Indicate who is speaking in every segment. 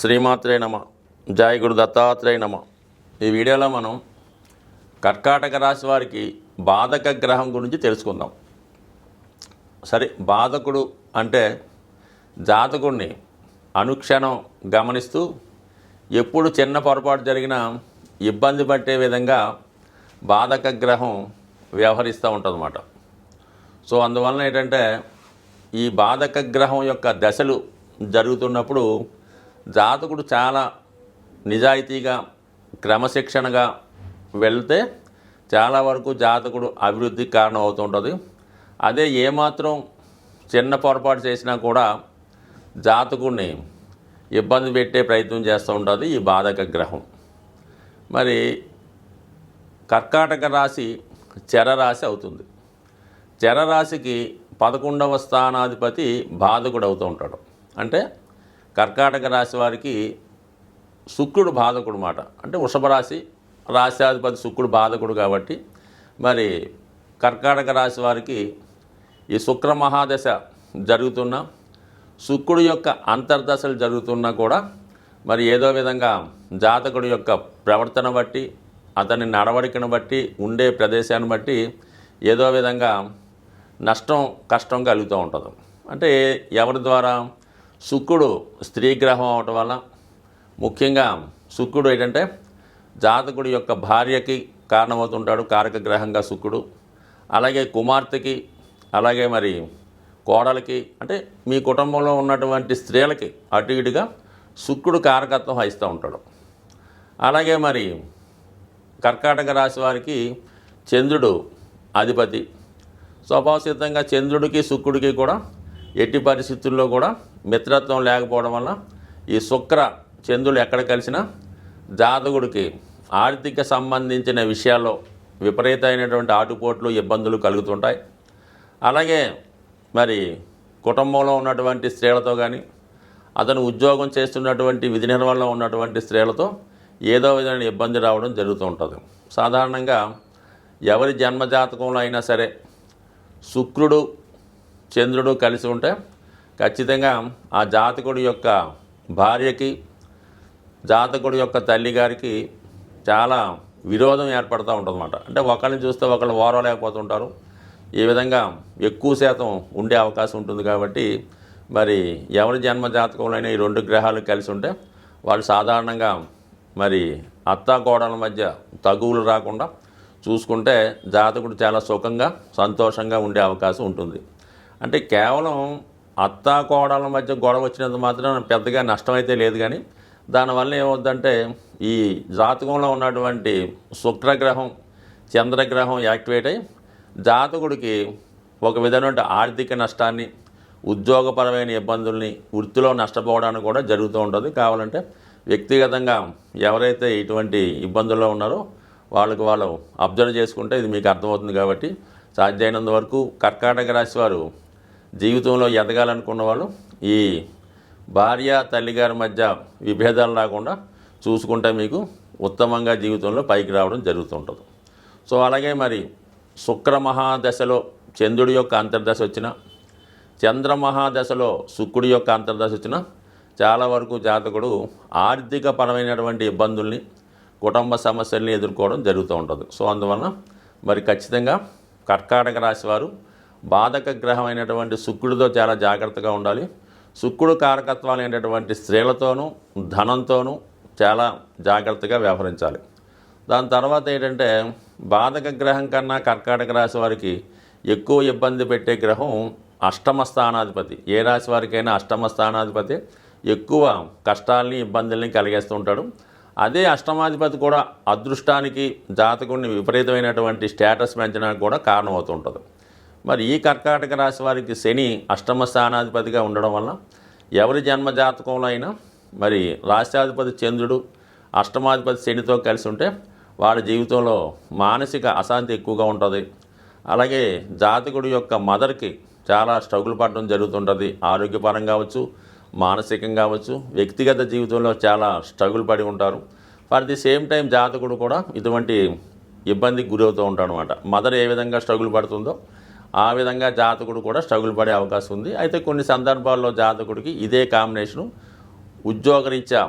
Speaker 1: శ్రీమాత్రే నమ. జయ గురు దత్తాత్రేయ నమ. ఈ వీడియోలో మనం కర్కాటక రాశి వారికి బాధక గ్రహం గురించి తెలుసుకుందాం. సరే బాధకుడు అంటే జాతకుడిని అనుక్షణం గమనిస్తూ ఎప్పుడు చిన్న పొరపాటు జరిగినా ఇబ్బంది పట్టే విధంగా బాధక గ్రహం వ్యవహరిస్తూ ఉంటుందన్నమాట. సో అందువలన ఏంటంటే ఈ బాధక గ్రహం యొక్క దశలు జరుగుతున్నప్పుడు జాతకుడు చాలా నిజాయితీగా క్రమశిక్షణగా వెళ్తే చాలా వరకు జాతకుడు అభివృద్ధికి కారణం అవుతుంటుంది అదే ఏమాత్రం చిన్న పొరపాటు చేసినా కూడా జాతకుడిని ఇబ్బంది పెట్టే ప్రయత్నం చేస్తూ ఉంటుంది ఈ బాధక గ్రహం. మరి కర్కాటక రాశి చెరరాశి అవుతుంది. చెరరాశికి పదకొండవ స్థానాధిపతి బాధకుడు అవుతూ ఉంటాడు. అంటే కర్కాటక రాశి వారికి శుక్రుడు బాధకుడు మాట. అంటే వృషభ రాశి రాశ్యాధిపతి శుక్రుడు బాధకుడు కాబట్టి మరి కర్కాటక రాశి వారికి ఈ శుక్ర మహాదశ జరుగుతున్న శుక్రుడు యొక్క అంతర్దశలు జరుగుతున్నా కూడా మరి ఏదో విధంగా జాతకుడి యొక్క ప్రవర్తన బట్టి అతని నడవడికను బట్టి ఉండే ప్రదేశాన్ని బట్టి ఏదో విధంగా నష్టం కష్టం కలుగుతూ ఉంటుంది. అంటే ఎవరి ద్వారా? శుక్రుడు స్త్రీ గ్రహం అవటం వల్ల ముఖ్యంగా శుక్రుడు ఏంటంటే జాతకుడి యొక్క భార్యకి కారణమవుతుంటాడు కారక గ్రహంగా శుక్రుడు. అలాగే కుమార్తెకి అలాగే మరి కోడలకి అంటే మీ కుటుంబంలో ఉన్నటువంటి స్త్రీలకి అటు ఇటుగా శుక్రుడు కారకత్వం వహిస్తూ ఉంటాడు. అలాగే మరి కర్కాటక రాశి వారికి చంద్రుడు అధిపతి. స్వభావసిద్ధంగా చంద్రుడికి శుక్రుడికి కూడా ఎట్టి పరిస్థితుల్లో కూడా మిత్రత్వం లేకపోవడం వల్ల ఈ శుక్ర చంద్రులు ఎక్కడ కలిసినా జాతకుడికి ఆర్థిక సంబంధించిన విషయాల్లో విపరీతమైనటువంటి ఆటుపోట్లు ఇబ్బందులు కలుగుతుంటాయి. అలాగే మరి కుటుంబంలో ఉన్నటువంటి స్త్రీలతో కానీ అతను ఉద్యోగం చేస్తున్నటువంటి విధి నిర్వహణలో ఉన్నటువంటి స్త్రీలతో ఏదో విధమైన ఇబ్బంది రావడం జరుగుతూ ఉంటుంది. సాధారణంగా ఎవరి జన్మజాతకంలో అయినా సరే శుక్రుడు చంద్రుడు కలిసి ఉంటే ఖచ్చితంగా ఆ జాతకుడి యొక్క భార్యకి జాతకుడి యొక్క తల్లిగారికి చాలా విరోధం ఏర్పడుతూ ఉంటుందన్నమాట. అంటే ఒకరిని చూస్తే ఒకళ్ళు ఓరలేకపోతుంటారు ఈ విధంగా ఎక్కువ శాతం ఉండే అవకాశం ఉంటుంది కాబట్టి మరి ఎవరి జన్మ జాతకంలోనే ఈ రెండు గ్రహాలు కలిసి ఉంటే వాళ్ళు సాధారణంగా మరి అత్తా గోడల మధ్య తగువులు రాకుండా చూసుకుంటే జాతకుడు చాలా సుఖంగా సంతోషంగా ఉండే అవకాశం ఉంటుంది. అంటే కేవలం అత్తా కోడల మధ్య గొడవ వచ్చినంత మాత్రం పెద్దగా నష్టమైతే లేదు కానీ దానివల్ల ఏమవుద్దంటే ఈ జాతకంలో ఉన్నటువంటి శుక్రగ్రహం చంద్రగ్రహం యాక్టివేట్ అయ్యి జాతకుడికి ఒక విధమైన ఆర్థిక నష్టాన్ని ఉద్యోగపరమైన ఇబ్బందుల్ని వృత్తిలో నష్టపోవడానికి కూడా జరుగుతూ ఉంటుంది. కావాలంటే వ్యక్తిగతంగా ఎవరైతే ఇటువంటి ఇబ్బందుల్లో ఉన్నారో వాళ్ళకి వాళ్ళు అబ్జర్వ్ చేసుకుంటే ఇది మీకు అర్థమవుతుంది కాబట్టి సాధ్యమైనంత వరకు కర్కాటక రాశి వారు జీవితంలో ఎదగాలనుకున్న వాళ్ళు ఈ భార్య తల్లిగారి మధ్య విభేదాలు రాకుండా చూసుకుంటే మీకు ఉత్తమంగా జీవితంలో పైకి రావడం జరుగుతుంటుంది. సో అలాగే మరి శుక్ర మహాదశలో చంద్రుడి యొక్క అంతర్దశ వచ్చిన చంద్రమహాదశలో శుక్రుడి యొక్క అంతర్దశ వచ్చిన చాలా వరకు జాతకుడు ఆర్థిక పరమైనటువంటి ఇబ్బందుల్ని కుటుంబ సమస్యల్ని ఎదుర్కోవడం జరుగుతూ ఉంటుంది. సో అందువలన మరి ఖచ్చితంగా కర్కాటక రాశి వారు బాధక గ్రహం అయినటువంటి శుక్రుడితో చాలా జాగ్రత్తగా ఉండాలి. శుక్రుడు కారకత్వాలైనటువంటి స్త్రీలతోనూ ధనంతోనూ చాలా జాగ్రత్తగా వ్యవహరించాలి. దాని తర్వాత ఏంటంటే బాధక గ్రహం కన్నా కర్కాటక రాశి వారికి ఎక్కువ ఇబ్బంది పెట్టే గ్రహం అష్టమ స్థానాధిపతి ఏ రాశి వారికైనా అష్టమ స్థానాధిపతి ఎక్కువ కష్టాల్ని ఇబ్బందుల్ని కలిగేస్తూ ఉంటాడు. అదే అష్టమాధిపతి కూడా అదృష్టానికి జాతకుడిని విపరీతమైనటువంటి స్టేటస్ పెంచడానికి కూడా కారణమవుతుంటుంది మరి ఈ కర్కాటక రాశి వారికి శని అష్టమ స్థానాధిపతిగా ఉండడం వల్ల ఎవరి జన్మ జాతకంలో అయినా మరి రాష్ట్రాధిపతి చంద్రుడు అష్టమాధిపతి శనితో కలిసి ఉంటే వాడి జీవితంలో మానసిక అశాంతి ఎక్కువగా ఉంటుంది. అలాగే జాతకుడి యొక్క మదర్కి చాలా స్ట్రగుల్ పడడం జరుగుతుంటుంది. ఆరోగ్యపరం కావచ్చు మానసికంగా కావచ్చు వ్యక్తిగత జీవితంలో చాలా స్ట్రగుల్ పడి ఉంటారు. ఫర్ ది సేమ్ టైం జాతకుడు కూడా ఇటువంటి ఇబ్బందికి గురవుతూ ఉంటాడు అనమాట మదర్ ఏ విధంగా స్ట్రగుల్ పడుతుందో ఆ విధంగా జాతకుడు కూడా స్ట్రగుల్ పడే అవకాశం ఉంది. అయితే కొన్ని సందర్భాల్లో జాతకుడికి ఇదే కాంబినేషను ఉద్యోగరీత్యా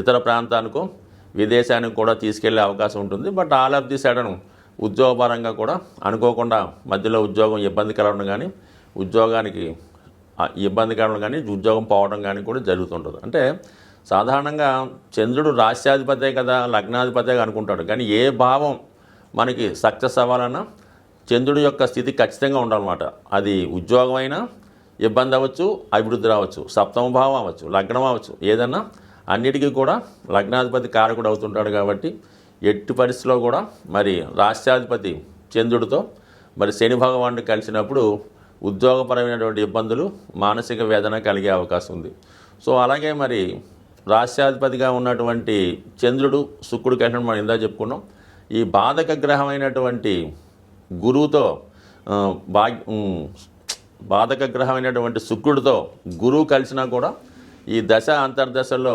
Speaker 1: ఇతర ప్రాంతానికో విదేశానికి కూడా తీసుకెళ్ళే అవకాశం ఉంటుంది. But all of the sudden ఉద్యోగపరంగా కూడా అనుకోకుండా మధ్యలో ఉద్యోగం ఇబ్బంది కలగడం కానీ ఉద్యోగానికి ఇబ్బంది కలగడం కానీ ఉద్యోగం పోవడం కానీ కూడా జరుగుతుంటుంది. అంటే సాధారణంగా చంద్రుడు రాష్ట్రాధిపతే కదా లగ్నాధిపతే అనుకుంటాడు. కానీ ఏ భావం మనకి సక్సెస్ అవ్వాలన్నా చంద్రుడి యొక్క స్థితి ఖచ్చితంగా ఉండాలన్నమాట. అది ఉద్యోగం అయినా ఇబ్బంది అవ్వచ్చు అభివృద్ధి రావచ్చు సప్తమ భావం అవ్వచ్చు లగ్నం అవ్వచ్చు ఏదన్నా అన్నిటికీ కూడా లగ్నాధిపతి కారకుడు అవుతుంటాడు కాబట్టి ఎట్టి పరిస్థితిలో కూడా మరి రాష్ట్రాధిపతి చంద్రుడితో మరి శని భగవానుడు కలిసినప్పుడు ఉద్యోగపరమైనటువంటి ఇబ్బందులు మానసిక వేదన కలిగే అవకాశం ఉంది. సో అలాగే మరి రాష్ట్రాధిపతిగా ఉన్నటువంటి చంద్రుడు శుక్రుడు కలిసిన మనం ఇందా చెప్పుకున్నాం. ఈ బాధక గ్రహమైనటువంటి గురువుతో ఆ, బాధక గ్రహమైనటువంటి శుక్రుడితో గురువు కలిసినా కూడా ఈ దశ అంతర్దశలో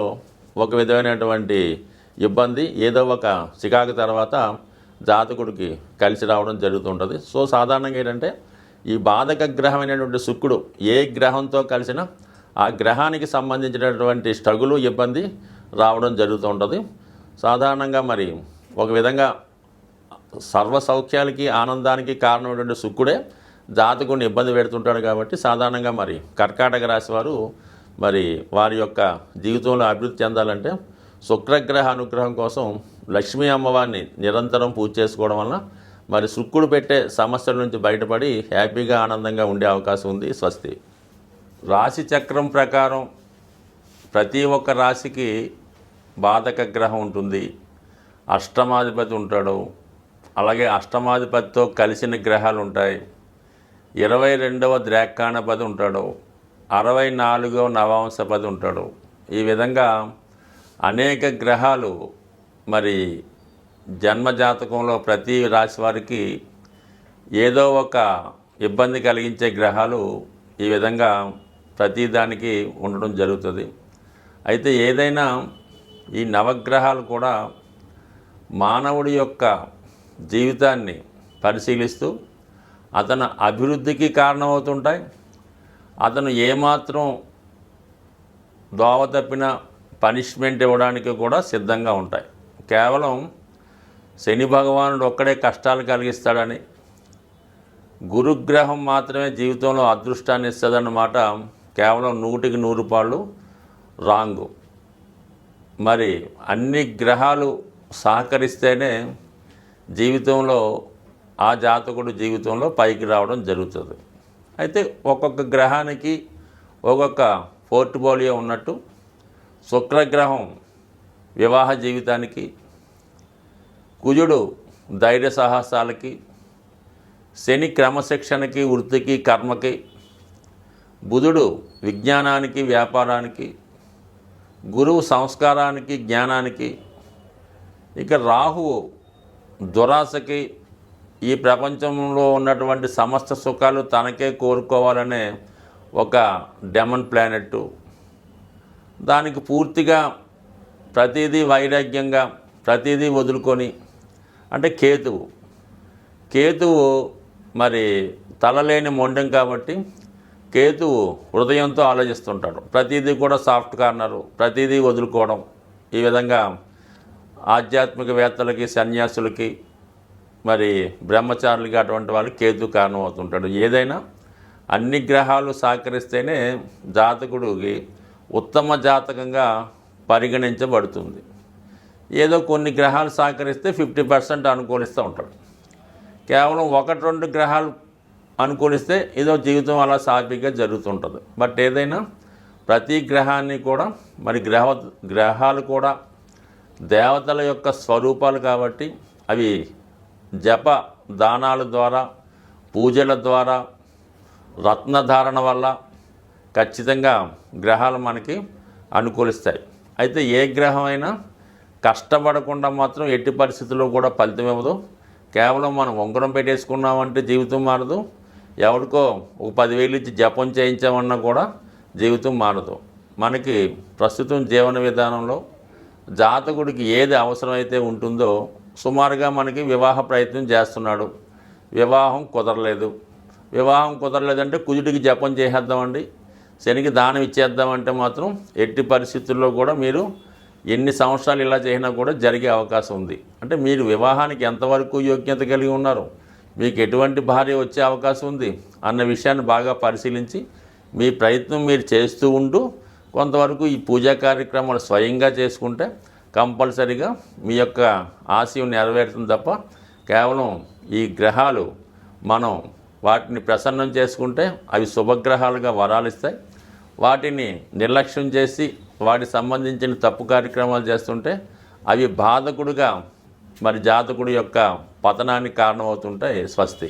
Speaker 1: ఒక విధమైనటువంటి ఇబ్బంది ఏదో ఒక చికాకు తర్వాత జాతకుడికి కలిసి రావడం జరుగుతుంటుంది. సో సాధారణంగా ఏంటంటే ఈ బాధక గ్రహమైనటువంటి శుక్రుడు ఏ గ్రహంతో కలిసినా ఆ గ్రహానికి సంబంధించినటువంటి స్ట్రగులు ఇబ్బంది రావడం జరుగుతూ ఉంటుంది సాధారణంగా మరి ఒక విధంగా సర్వ సౌఖ్యాలకి ఆనందానికి కారణమైనటువంటి శుక్రుడే జాతకుడిని ఇబ్బంది పెడుతుంటాడు కాబట్టి సాధారణంగా మరి కర్కాటక రాశి వారు మరి వారి యొక్క జీవితంలో అభివృద్ధి చెందాలంటే శుక్రగ్రహ అనుగ్రహం కోసం లక్ష్మీ అమ్మవారిని నిరంతరం పూజ చేసుకోవడం వలన మరి శుక్రుడు పెట్టే సమస్యల నుంచి బయటపడి హ్యాపీగా ఆనందంగా ఉండే అవకాశం ఉంది స్వస్తి. రాశి చక్రం ప్రకారం ప్రతి ఒక్క రాశికి బాధక గ్రహం ఉంటుంది. అష్టమాధిపతి ఉంటాడు. అలాగే అష్టమాధిపతితో కలిసిన గ్రహాలు ఉంటాయి ఇరవై రెండవ ద్రాక్షాణపతి ఉంటాడు. అరవై నాలుగవ నవాంశపతి ఉంటాడు. ఈ విధంగా అనేక గ్రహాలు మరి జన్మజాతకంలో ప్రతి రాశి వారికి ఏదో ఒక ఇబ్బంది కలిగించే గ్రహాలు ఈ విధంగా ప్రతిదానికి ఉండడం జరుగుతుంది. అయితే ఏదైనా ఈ నవగ్రహాలు కూడా మానవుడి యొక్క జీవితాన్ని పరిశీలిస్తూ అతను అభివృద్ధికి కారణమవుతుంటాయి. అతను ఏమాత్రం దోవ తప్పిన పనిష్మెంట్ ఇవ్వడానికి కూడా సిద్ధంగా ఉంటాయి. కేవలం శని భగవానుడు ఒక్కడే కష్టాలు కలిగిస్తాడని గురుగ్రహం మాత్రమే జీవితంలో అదృష్టాన్ని ఇస్తుందన్నమాట కేవలం నూటికి నూరు పాళ్ళు రాంగు. మరి అన్ని గ్రహాలు సహకరిస్తేనే జీవితంలో ఆ జాతకుడు జీవితంలో పైకి రావడం జరుగుతుంది. అయితే ఒక్కొక్క గ్రహానికి ఒక్కొక్క పోర్ట్ఫోలియో ఉన్నట్టు శుక్రగ్రహం వివాహ జీవితానికి కుజుడు ధైర్య సాహసాలకి శని క్రమశిక్షణకి వృత్తికి కర్మకి బుధుడు విజ్ఞానానికి వ్యాపారానికి గురువు సంస్కారానికి జ్ఞానానికి ఇక రాహువు దురాశకి ఈ ప్రపంచంలో ఉన్నటువంటి సమస్త సుఖాలు తనకే కోరుకోవాలనే ఒక డెమన్ ప్లానెట్ దానికి పూర్తిగా ప్రతిదీ వైరాగ్యంగా ప్రతిదీ వదులుకొని అంటే కేతువు. కేతువు మరి తలలేని మొండెం కాబట్టి కేతువు హృదయంతో ఆలోచిస్తుంటాడు. ప్రతిదీ కూడా సాఫ్ట్ కార్నరు ప్రతిదీ వదులుకోవడం. ఈ విధంగా ఆధ్యాత్మికవేత్తలకి సన్యాసులకి మరి బ్రహ్మచారులకి అటువంటి వాళ్ళకి కేతు కారణం అవుతుంటాడు ఏదైనా అన్ని గ్రహాలు సహకరిస్తేనే జాతకుడికి ఉత్తమ జాతకంగా పరిగణించబడుతుంది. ఏదో కొన్ని గ్రహాలు సహకరిస్తే ఫిఫ్టీ పర్సెంట్ అనుకూలిస్తూ ఉంటాడు. కేవలం ఒకటి రెండు గ్రహాలు అనుకూలిస్తే ఏదో జీవితం అలా సాఫీగా జరుగుతుంటుంది. బట్ ఏదైనా ప్రతి గ్రహాన్ని కూడా మరి గ్రహ గ్రహాలు కూడా దేవతల యొక్క స్వరూపాలు కాబట్టి అవి జప దానాల ద్వారా పూజల ద్వారా రత్నధారణ వల్ల ఖచ్చితంగా గ్రహాలు మనకి అనుకూలిస్తాయి. అయితే ఏ గ్రహం అయినా కష్టపడకుండా మాత్రం ఎట్టి పరిస్థితుల్లో కూడా ఫలితం ఇవ్వదు. కేవలం మనం ఉంగరం పెట్టేసుకున్నామంటే జీవితం మారదు. ఎవరికో ఒక పదివేలు ఇచ్చి జపం చేయించామన్నా కూడా జీవితం మారదు. మనకి ప్రస్తుతం జీవన విధానంలో జాతకుడికి ఏది అవసరమైతే ఉంటుందో సుమారుగా మనకి వివాహ ప్రయత్నం చేస్తున్నాడు. వివాహం కుదరలేదు. వివాహం కుదరలేదంటే కుజుడికి జపం చేసేద్దామండి. శనికి దానం ఇచ్చేద్దామంటే మాత్రం ఎట్టి పరిస్థితుల్లో కూడా మీరు ఎన్ని సంవత్సరాలు ఇలా చేసినా కూడా జరిగే అవకాశం ఉంది. అంటే మీరు వివాహానికి ఎంతవరకు యోగ్యత కలిగి ఉన్నారు? మీకు ఎటువంటి భార్య వచ్చే అవకాశం ఉంది? అన్న విషయాన్ని బాగా పరిశీలించి మీ ప్రయత్నం మీరు చేస్తూ ఉంటూ కొంతవరకు ఈ పూజా కార్యక్రమాలు స్వయంగా చేసుకుంటే కంపల్సరిగా మీ యొక్క ఆశయం నెరవేరుతుంది తప్ప కేవలం ఈ గ్రహాలు మనం వాటిని ప్రసన్నం చేసుకుంటే అవి శుభగ్రహాలుగా వరాలిస్తాయి వాటిని నిర్లక్ష్యం చేసి వాటికి సంబంధించిన తప్పు కార్యక్రమాలు చేస్తుంటే అవి బాధకుడుగా మరి జాతకుడి యొక్క పతనానికి కారణమవుతుంటాయి స్వస్తి.